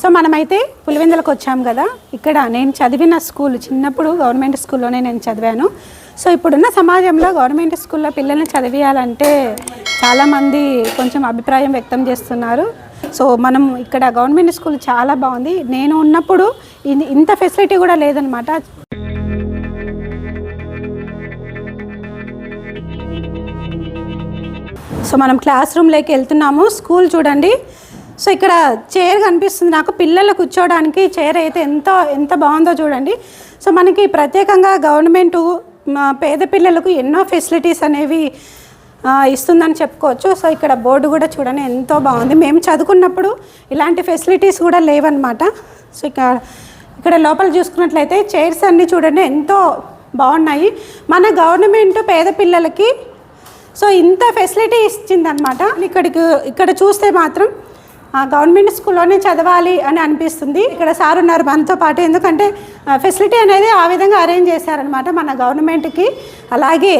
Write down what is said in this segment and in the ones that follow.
So మనమైతే పులివెందులకు వచ్చాం కదా. ఇక్కడ నేను చదివిన స్కూల్ చిన్నప్పుడు గవర్నమెంట్ స్కూల్లోనే నేను చదివాను. సో ఇప్పుడున్న సమాజంలో గవర్నమెంట్ స్కూల్లో పిల్లల్ని చదివియాలంటే చాలామంది కొంచెం అభిప్రాయం వ్యక్తం చేస్తున్నారు. సో మనం ఇక్కడ గవర్నమెంట్ స్కూల్ చాలా బాగుంది. నేను ఉన్నప్పుడు ఇంత ఫెసిలిటీ కూడా లేదనమాట. సో మనం క్లాస్ రూమ్లోకి వెళ్తున్నాము. స్కూల్ చూడండి. సో ఇక్కడ చైర్ కనిపిస్తుంది. నాకు పిల్లలు కూర్చోవడానికి చైర్ అయితే ఎంతో ఎంత బాగుందో చూడండి. సో మనకి ప్రత్యేకంగా గవర్నమెంట్ పేద పిల్లలకు ఎన్నో ఫెసిలిటీస్ అనేవి ఇస్తుందని చెప్పుకోవచ్చు. సో ఇక్కడ బోర్డు కూడా చూడండి ఎంతో బాగుంది. మేము చదువుకున్నప్పుడు ఇలాంటి ఫెసిలిటీస్ కూడా లేవన్నమాట. సో ఇక్కడ ఇక్కడ లోపల చూసుకున్నట్లయితే చైర్స్ అన్నీ చూడండి ఎంతో బాగున్నాయి. మన గవర్నమెంట్ పేద పిల్లలకి సో ఇంత ఫెసిలిటీ ఇచ్చిందనమాట ఇక్కడికి ఇక్కడ చూస్తే మాత్రం గవర్నమెంట్ స్కూల్లోనే చదవాలి అని అనిపిస్తుంది. ఇక్కడ సార్ ఉన్నారు మనతో పాటు. ఎందుకంటే ఫెసిలిటీ అనేది ఆ విధంగా అరేంజ్ చేశారనమాట మన గవర్నమెంట్కి. అలాగే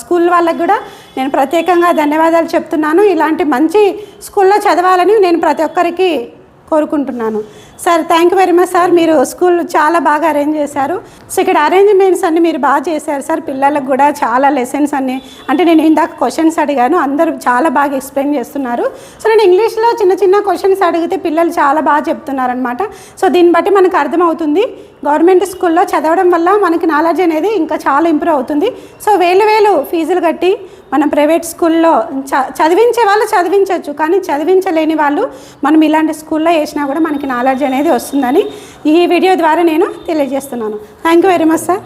స్కూల్ వాళ్ళకి కూడా నేను ప్రత్యేకంగా ధన్యవాదాలు చెప్తున్నాను. ఇలాంటి మంచి స్కూల్లో చదవాలని నేను ప్రతి ఒక్కరికి కోరుకుంటున్నాను. Sir thank you very much sir. మీరు స్కూల్ చాలా బాగా అరేంజ్ చేశారు. సో ఇక్కడ అరేంజ్మెంట్స్ అన్ని మీరు బాగా చేశారు సార్. పిల్లలకు కూడా చాలా లెసన్స్ అన్ని. అంటే నేను ఇందాక క్వశ్చన్స్ అడిగాను అందరూ చాలా బాగా ఎక్స్ప్లెయిన్ చేస్తున్నారు. సో నేను ఇంగ్లీష్లో చిన్న చిన్న క్వశ్చన్స్ అడిగితే పిల్లలు చాలా బాగా చెప్తున్నారనమాట సో దీన్ని బట్టి మనకు అర్థమవుతుంది. గవర్నమెంట్ స్కూల్లో చదవడం వల్ల మనకి నాలెడ్జ్ అనేది ఇంకా చాలా ఇంప్రూవ్ అవుతుంది. సో వేలు వేలు ఫీజులు కట్టి మనం ప్రైవేట్ స్కూల్లో చ చదివించే వాళ్ళు చదివించవచ్చు కానీ చదివించలేని వాళ్ళు మనం ఇలాంటి స్కూల్లో వేసినా కూడా మనకి నాలెడ్జ్ అనేది వస్తుందని ఈ వీడియో ద్వారా నేను తెలియజేస్తున్నాను. Thank you very much sir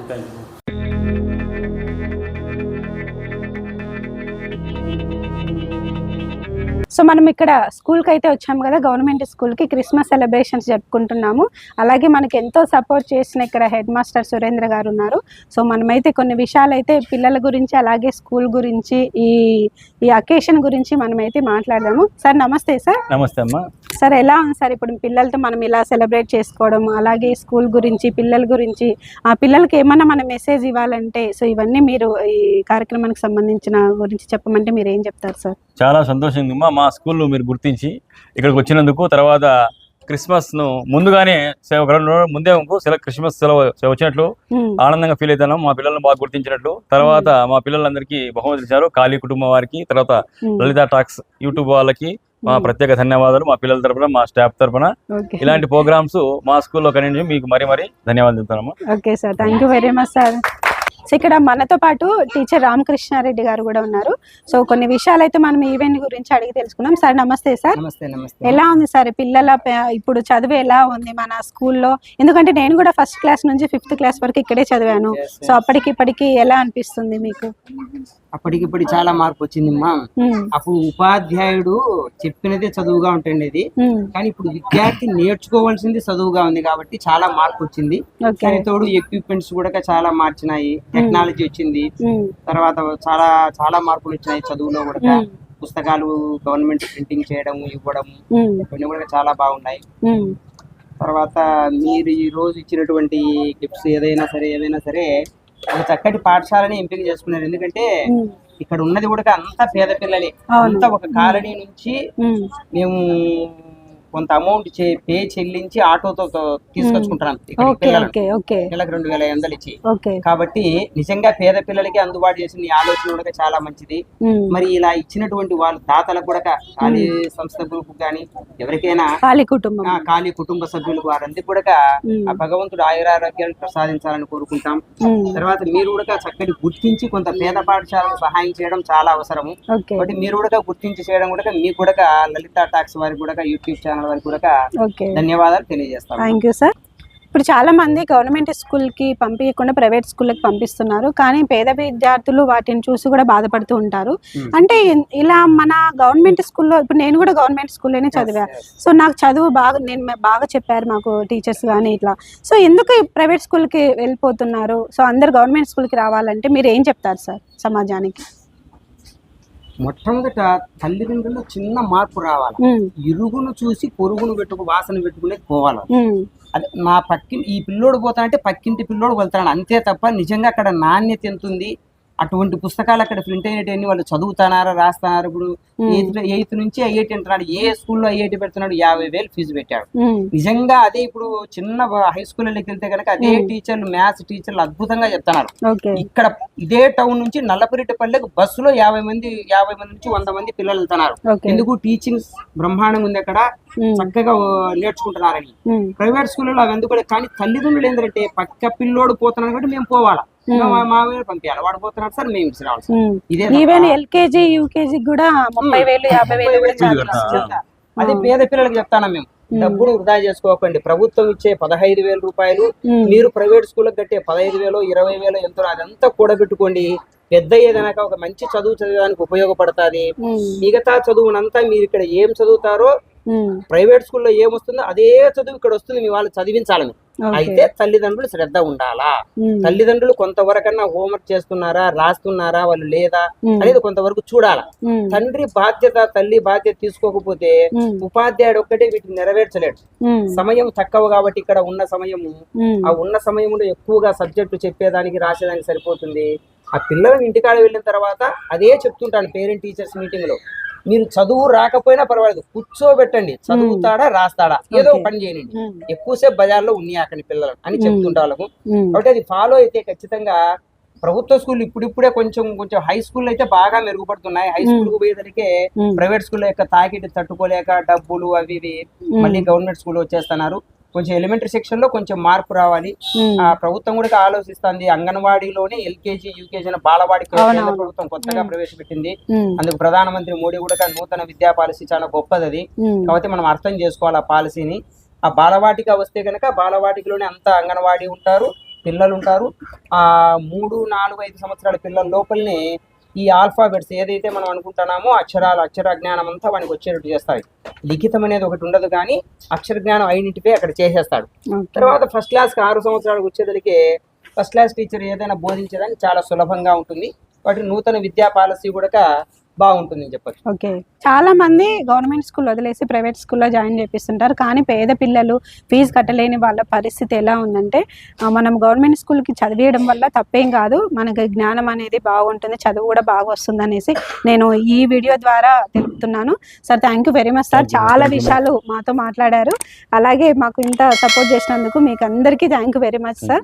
so మనం ఇక్కడ స్కూల్కి అయితే వచ్చాము కదా గవర్నమెంట్ స్కూల్కి క్రిస్మస్ సెలబ్రేషన్స్ జరుపుకుంటున్నాము. అలాగే మనకి ఎంతో సపోర్ట్ చేసిన ఇక్కడ హెడ్ మాస్టర్ సురేంద్ర గారు ఉన్నారు. సో మనమైతే కొన్ని విషయాలు అయితే పిల్లల గురించి అలాగే స్కూల్ గురించి ఈ ఈ అకేషన్ గురించి మనమైతే మాట్లాడదాము. సార్ నమస్తే సార్. నమస్తే అమ్మా. సార్ ఎలా ఉంది సార్ ఇప్పుడు పిల్లలతో మనం ఇలా సెలబ్రేట్ చేసుకోవడం? అలాగే స్కూల్ గురించి పిల్లల గురించి ఆ పిల్లలకి ఏమన్నా మనం మెసేజ్ ఇవ్వాలంటే సో ఇవన్నీ మీరు ఈ కార్యక్రమానికి సంబంధించిన గురించి చెప్పమంటే మీరు ఏం చెప్తారు సార్? చాలా సంతోషంగా మా స్కూల్లో మీరు గుర్తించి ఇక్కడికి వచ్చినందుకు తర్వాత క్రిస్మస్ను ముందుగానే సె- ఒక రెండు రోజుల ముందే ఇంకో సెల క్రిస్మస్ సెలవు సెలవు వచ్చినట్లు ఆనందంగా ఫీల్ అవుతాను మా పిల్లల్ని బాగా గుర్తించినట్లు. తర్వాత మా పిల్లలందరికీ బహుమతులు ఇచ్చారు. ఖాళీ కుటుంబం వారికి తర్వాత లలిత టాక్స్ యూట్యూబ్ వాళ్ళకి మా. ప్రత్యేక ధన్యవాదాలు. మా పిల్లల తరపున మా స్టాఫ్ తరపున. ఓకే. ఇలాంటి ప్రోగ్రామ్స్ మా స్కూల్లో కంటిన్యూ మీకు మరీ మరీ ధన్యవాదాలు చెప్తానమ్మా okay sir. Thank you very much sir. So ఇక్కడ మనతో పాటు టీచర్ రామకృష్ణారెడ్డి గారు కూడా ఉన్నారు. సో కొన్ని విషయాలు అయితే మనం ఈవెంట్ గురించి అడిగి తెలుసుకుందాం. సార్ నమస్తే సార్. ఎలా ఉంది సార్? పిల్లల ఇప్పుడు చదువు ఎలా ఉంది మన స్కూల్లో? ఎందుకంటే నేను కూడా ఫస్ట్ క్లాస్ నుంచి ఫిఫ్త్ క్లాస్ వరకు ఇక్కడే చదివాను. సో అప్పటికి ఇప్పటికి ఎలా అనిపిస్తుంది మీకు? అప్పటికిప్పటి చాలా మార్పు వచ్చిందమ్మా అప్పుడు ఉపాధ్యాయుడు చెప్పినదే చదువుగా ఉంటుండేది. కానీ ఇప్పుడు విద్యార్థి నేర్చుకోవాల్సింది చదువుగా ఉంది కాబట్టి చాలా మార్పు వచ్చింది ఓకే. దాని తోడు ఎక్విప్మెంట్స్ కూడా చాలా మార్చినాయి. టెక్నాలజీ వచ్చింది. తర్వాత చాలా చాలా మార్పులు వచ్చినాయి చదువులో కూడా. పుస్తకాలు గవర్నమెంట్ ప్రింటింగ్ చేయడం ఇవ్వడం ఇవన్నీ కూడా చాలా బాగున్నాయి. తర్వాత మీరు ఈ రోజు ఇచ్చినటువంటి గిఫ్ట్స్ ఏదైనా సరే ఏదైనా సరే ఒక చక్కటి పాఠశాలని ఎంపిక చేసుకున్నారు. ఎందుకంటే ఇక్కడ ఉన్నది కూడా అంతా పేద పిల్లలే. అంతా ఒక కాలనీ నుంచి మేము కొంత అమౌంట్ పే చెల్లించి ఆటోతో తో- తీసుకొచ్చుకుంటున్నాం. ఓకే పిల్లలకు రెండు వేల ఇచ్చి. కాబట్టి నిజంగా పేద పిల్లలకి అందుబాటు చేసిన ఈ ఆలోచన కూడా చాలా మంచిది. ఉమ్, మరి ఇలా ఇచ్చినటువంటి వాళ్ళ దాతలకు కూడా ఖాళీ సంస్థ గ్రూప్ కానీ ఎవరికైనా ఖాళీ కుటుంబం. ఖాళీ కుటుంబ సభ్యులకు వారందరికీ కూడా భగవంతుడు ఆయురారోగ్యాలు ప్రసాదించాలని కోరుకుంటాం. తర్వాత మీరు కూడా చక్కటి గుర్తించి కొంత పేద పాఠశాలకు సహాయం చేయడం చాలా అవసరము. ఓకే కాబట్టి మీరు కూడా గుర్తించి చేయడం కూడా మీకు కూడా లలిత టాక్స్ వారికి కూడా యూట్యూబ్ ఛానల్ వారికి కూడా ఓకే. ధన్యవాదాలు తెలియజేస్తాం థ్యాంక్ యూ సార్. ఇప్పుడు చాలా మంది గవర్నమెంట్ స్కూల్కి పంపించకుండా ప్రైవేట్ స్కూల్కి పంపిస్తున్నారు. కానీ పేద విద్యార్థులు వాటిని చూసి కూడా బాధపడుతూ ఉంటారు. అంటే ఇలా మన గవర్నమెంట్ స్కూల్లో ఇప్పుడు నేను కూడా గవర్నమెంట్ స్కూల్లోనే చదివా. సో నాకు చదువు బాగా నేను బాగా చెప్పారు మాకు టీచర్స్ కానీ ఇట్లా. సో ఎందుకు ప్రైవేట్ స్కూల్కి వెళ్ళిపోతున్నారు? సో అందరు గవర్నమెంట్ స్కూల్కి రావాలంటే మీరు ఏం చెప్తారు సార్ సమాజానికి? మొట్టమొదట తల్లిదండ్రుల్లో చిన్న మార్పు రావాలి. ఇరుగును చూసి పొరుగును పెట్టుకు వాసన పెట్టుకునేది పోవాలి. అదే నా పక్కి ఈ పిల్లోడు పోతానంటే పక్కింటి పిల్లోడు వెళ్తాడు. అంతే తప్ప నిజంగా అక్కడ నాణ్యత ఎంత ఉంది అటువంటి పుస్తకాలు అక్కడ ప్రింట్ అయినటువంటి వాళ్ళు చదువుతున్నారా రాస్తున్నారా ఇప్పుడు ఎయిత్ నుంచి ఐఐటి అంటున్నాడు. ఏ స్కూల్లో ఐఐటి పెడుతున్నాడు? యాభై వేలు ఫీజు పెట్టాడు. నిజంగా అదే ఇప్పుడు చిన్న హై స్కూల్లోకి వెళ్తే కనుక అదే టీచర్లు మ్యాథ్స్ టీచర్లు అద్భుతంగా చెప్తున్నారు. ఇక్కడ ఇదే టౌన్ నుంచి నల్లపరెడ్డిపల్లెకి బస్సులో యాభై మంది యాభై మంది నుంచి వంద మంది పిల్లలు వెళ్తున్నారు. ఎందుకు? టీచింగ్ బ్రహ్మాండంగా ఉంది అక్కడ. చక్కగా నేర్చుకుంటున్నారని. ప్రైవేట్ స్కూల్లో అవి ఎందుకు కానీ తల్లిదండ్రులు ఏంటంటే పక్క పిల్లోడు పోతున్నాడు కాబట్టి మేము పోవాలా. పంపించాలి సార్ మేము ఇచ్చి రావాలి. ఇదే. ఈవెన్ ఎల్కేజీ యూకేజీ కూడా ముప్పై వేలు యాభై వేలు కూడా. అదే పేద పిల్లలకి చెప్తాను మేము. డబ్బులు వృధా చేసుకోకండి. ప్రభుత్వం ఇచ్చే పదహైదు వేల రూపాయలు మీరు ప్రైవేట్ స్కూల్కి కట్టే పదహైదు వేలు ఇరవై వేలు ఎంతో అదంతా కూడబెట్టుకోండి. పెద్ద ఏదైనా ఒక మంచి చదువు చదవడానికి ఉపయోగపడుతుంది. మిగతా చదువునంతా మీరు ఇక్కడ ఏం చదువుతారో ప్రైవేట్ స్కూల్లో ఏమొస్తుందో అదే చదువు ఇక్కడ వస్తుంది. మీ వాళ్ళు చదివించాలని. అయితే తల్లిదండ్రులు శ్రద్ధ ఉండాలా? తల్లిదండ్రులు కొంతవరకన్నా హోంవర్క్ చేస్తున్నారా రాస్తున్నారా వాళ్ళు లేదా అనేది కొంతవరకు చూడాలా. తండ్రి బాధ్యత తల్లి బాధ్యత తీసుకోకపోతే ఉపాధ్యాయుడు ఒక్కటే వీటిని నెరవేర్చలేడు. సమయం తక్కువ కాబట్టి ఇక్కడ ఉన్న సమయము ఆ ఉన్న సమయంలో ఎక్కువగా సబ్జెక్టు చెప్పేదానికి రాసేదానికి సరిపోతుంది. ఆ పిల్లలు ఇంటికాడ వెళ్ళిన తర్వాత అదే చెప్తుంటాను పేరెంట్ టీచర్స్ మీటింగ్లో మీరు చదువు రాకపోయినా పర్వాలేదు కూర్చోబెట్టండి. చదువుతాడా రాస్తాడా? ఏదో పని చేయండి. ఎక్కువసేపు బజార్లో ఉన్నయాకండి పిల్లలు అని చెప్తుంటా వాళ్ళకు. కాబట్టి అది ఫాలో అయితే ఖచ్చితంగా ప్రభుత్వ స్కూల్ ఇప్పుడిప్పుడే కొంచెం కొంచెం హై స్కూల్ అయితే బాగా మెరుగుపడుతున్నాయి. హై స్కూల్కు పోయేసరికి ప్రైవేట్ స్కూల్ యొక్క తాకిడి తట్టుకోలేక డబ్బులు అవి ఇవి మళ్ళీ గవర్నమెంట్ స్కూల్ వచ్చేస్తున్నారు. కొంచెం ఎలిమెంటరీ సెక్షన్లో కొంచెం మార్పు రావాలి. ఆ ప్రభుత్వం కూడా ఆలోచిస్తుంది. అంగన్వాడీలోనే ఎల్కేజీ యూకేజీ అనే బాలవాడి ప్రభుత్వం కొత్తగా ప్రవేశపెట్టింది. అందుకు ప్రధానమంత్రి మోడీ కూడా నూతన విద్యా పాలసీ చాలా గొప్పది అది కాబట్టి మనం అర్థం చేసుకోవాలి ఆ పాలసీని. ఆ బాలవాటిక వస్తే కనుక బాలవాటికలోనే అంత అంగన్వాడీ ఉంటారు పిల్లలు ఉంటారు. ఆ మూడు నాలుగు ఐదు సంవత్సరాల పిల్లల లోపలనే ఈ ఆల్ఫాబెట్స్ ఏదైతే మనం అనుకుంటున్నామో అక్షరాలు అక్షర జ్ఞానం అంతా వానికి వచ్చేటట్టు చేస్తాయి లిఖితం అనేది ఒకటి ఉండదు కానీ అక్షర జ్ఞానం ఐడెంటిఫై అక్కడ చేసేస్తాడు. తర్వాత ఫస్ట్ క్లాస్కి ఆరు సంవత్సరాలకు వచ్చేసరికి ఫస్ట్ క్లాస్ టీచర్ ఏదైనా బోధించడానికి చాలా సులభంగా ఉంటుంది. వాటి నూతన విద్యా పాలసీ కూడా బాగుంటుంది అని చెప్పచ్చు. ఓకే. చాలా మంది గవర్నమెంట్ స్కూల్ వదిలేసి ప్రైవేట్ స్కూల్లో జాయిన్ చేపిస్తుంటారు. కానీ పేద పిల్లలు ఫీజు కట్టలేని వాళ్ళ పరిస్థితి ఎలా ఉందంటే మనం గవర్నమెంట్ స్కూల్కి చదివేయడం వల్ల తప్పేం కాదు. మనకి జ్ఞానం అనేది బాగుంటుంది. చదువు కూడా బాగా వస్తుంది అనేసి నేను ఈ వీడియో ద్వారా తెలుపుతున్నాను. Sir thank you very much sir. చాలా విషయాలు మాతో మాట్లాడారు. అలాగే మాకు ఇంత సపోర్ట్ చేసినందుకు మీకు అందరికీ thank you very much sir.